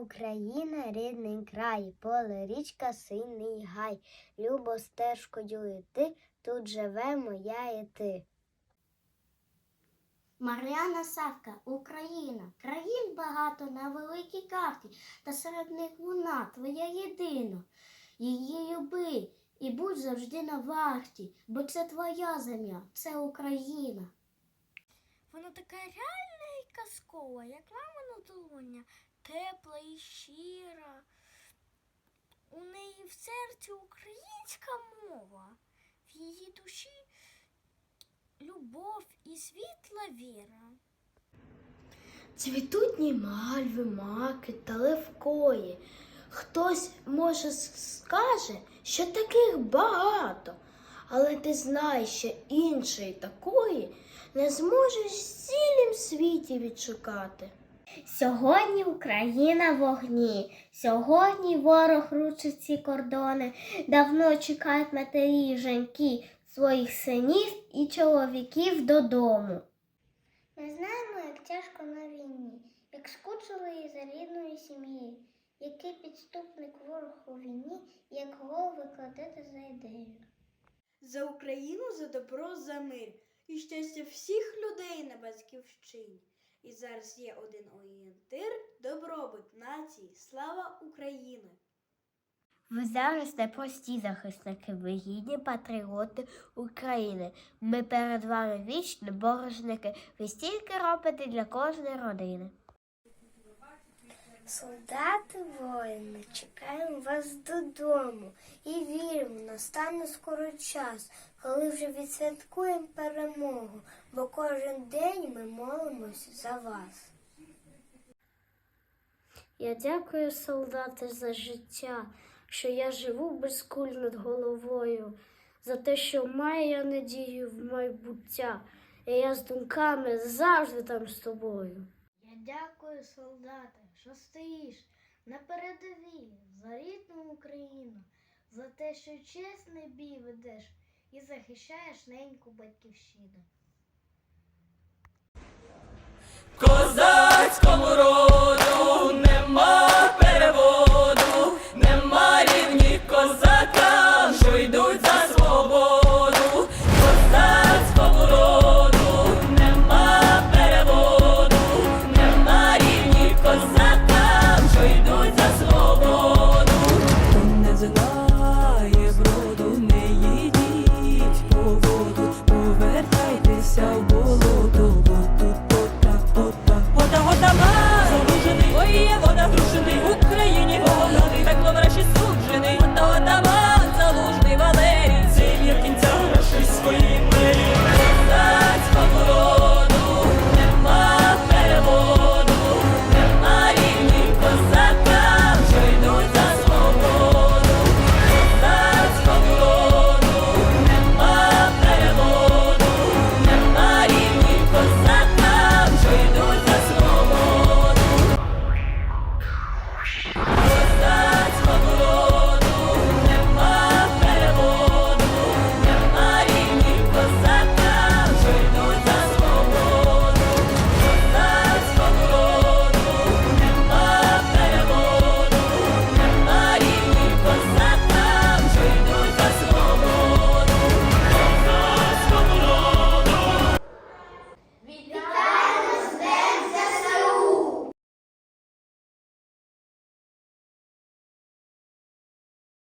Україна, рідний край, поле, річка, синій гай. Любо стежкою йти, тут живемо я і ти. Мар'яна Савка, Україна. Країн багато на великій карті, та серед них вона твоя єдина. Її люби і будь завжди на варті, бо це твоя земля, це Україна. Вона така реальна і казкова, як мамина долоня, тепла і щира. У неї в серці українська мова, в її душі любов і світла віра. Цвітуть мальви, маки та левкої. Хтось, може, скаже, що таких багато, але ти знаєш, що іншої такої не зможеш в цілім світі відшукати. Сьогодні Україна в вогні, сьогодні ворог ручить ці кордони, давно чекають матері й жінки своїх синів і чоловіків додому. Ми знаємо, як тяжко на війні, як скучили і за рідної сім'ї, який підступник ворог у війні, як голови кладете за ідею. За Україну, за добро, за мир і щастя всіх людей на батьківщині. І зараз є один орієнтир, добробут нації, слава України! Ви зараз не прості захисники, ви гідні патріоти України. Ми перед вами вічні борожники. Ви стільки робите для кожної родини. Солдати воїни, чекаємо вас додому і віримо, настане скоро час, коли вже відсвяткуємо перемогу, бо кожен день ми молимось за вас. Я дякую, солдати, за життя, що я живу без куль над головою, за те, що маю я надію в майбуття, і я з думками завжди там з тобою. Дякую, солдати, що стоїш на передовій за рідну Україну, за те, що чесний бій ведеш і захищаєш неньку батьківщину. козацькому роду.